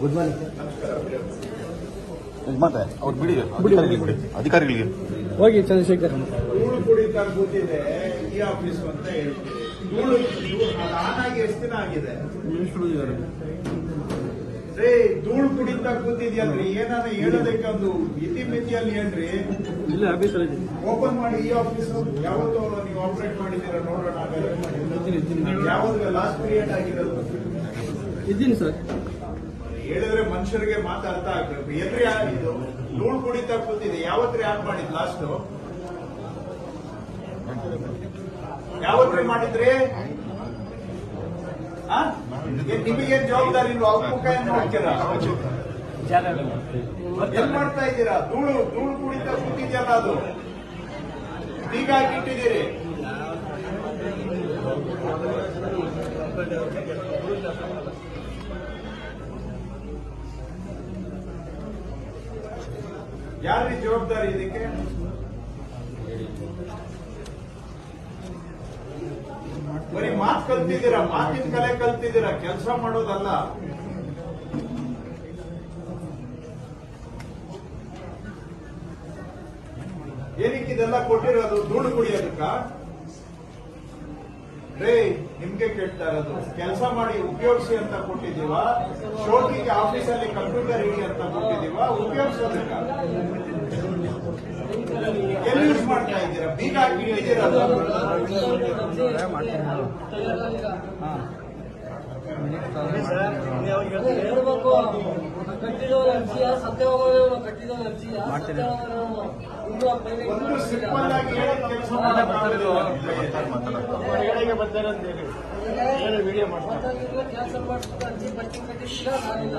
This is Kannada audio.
ಗುಡ್ ಮಾರ್ನಿಂಗ್ ಮತ್ತೆ ಅವ್ರು ಬಿಡಿ ಅಧಿಕಾರಿಗಳಿಗೆ ಬಿಡಿ ಅಧಿಕಾರಿಗಳಿಗೆ ಹೋಗಿ ಚಂದ್ರಶೇಖರ್. ಆಗಿದೆ ರೇ ಧೂಳು ಕುಡಿತಾ ಕೂತಿದ್ಯಲ್ರಿ ಏನಾದ್ರು ಹೇಳೋದಕ್ಕೆ ಒಂದು ಇತಿಮಿತಿಯಲ್ಲಿ ಹೇಳ್ರಿ. ಇಲ್ಲ ಓಪನ್ ಮಾಡಿ ಈ ಆಫೀಸ್ ಯಾವತ್ತೂ ನೀವು ಆಪರೇಟ್ ಮಾಡಿದ್ದೀರಾ ನೋಡೋಣ ಯಾವಾಗ ಲಾಸ್ಟ್ ಪೀರಿಯಡ್ ಆಗಿರೋದು? ಇದ್ದೀನಿ ಸರ್. ಹೇಳಿದ್ರೆ ಮನುಷ್ಯರಿಗೆ ಮಾತಾಡ್ತಾ ಆಗ್ಬೇಕು. ಎಲ್ರಿ ಆಗಿದ್ದು ಧೂಳು ಕುಡಿತಾ ಕೂತಿದೆ ಯಾವತ್ರಿ ಆನ್ ಮಾಡಿದ್ ಲಾಸ್ಟ್ ಯಾವತ್ರಿ ಮಾಡಿದ್ರಿ? ಆ? ಏನ್ ನಿಮಗೇನ್ ಜವಾಬ್ದಾರಿ ಏನ್ ಮಾಡ್ತಾ ಇದ್ದೀರಾ? ಧೂಳು ಧೂಳು ಕುಡಿತ ಕೂತಿದ್ಯಲ್ಲ ಅದು. ಬೀಗ ಹಾಕಿಟ್ಟಿದ್ದೀರಿ ಯಾರ್ರಿ ಜವಾಬ್ದಾರಿ ಇದಕ್ಕೆ? ಬರೀ ಮಾತು ಕಲ್ತಿದ್ದೀರಾ? ಮಾತಿನ ಕಲೆ ಕಲ್ತಿದ್ದೀರಾ? ಕೆಲಸ ಮಾಡೋದಲ್ಲ. ಏನಕ್ಕೆ ಇದೆಲ್ಲ ಕೊಟ್ಟಿರೋದು? ಧೂಳು ಕುಡಿಯೋದಕ್ಕ? ರೇ, ನಿಮ್ಗೆ ಕೇಳ್ತಾ ಇರೋದು. ಕೆಲಸ ಮಾಡಿ ಉಪಯೋಗಿಸಿ ಅಂತ ಕೊಟ್ಟಿದ್ದೀವ? ಶೋಕಿಗೆ ಆಫೀಸಲ್ಲಿ ಕಂಪ್ಯೂಟರ್ ಇಡಿ ಅಂತ ಕೊಟ್ಟಿದ್ದೀವ? ಉಪಯೋಗಿಸೋದಕ್ಕ ಎಲ್ಲಿ ಯೂಸ್ ಮಾಡ್ತಾ ಇದ್ದೀರಾ ಬೀಗ ಹಾಕಿ ಇಟ್ಟಿದ್ದೀರಾ ಹೇಳ್ಬೇಕು ಕಟ್ಟಿದವರ ಅರ್ಜಿಯ ಸತ್ಯವಾದ ಕಟ್ಟಿದವರು ಅರ್ಜಿಯ ಕೆಲಸ ಮಾಡ್ತಾರೆ ಅರ್ಜಿ ನಾನಿಲ್ಲ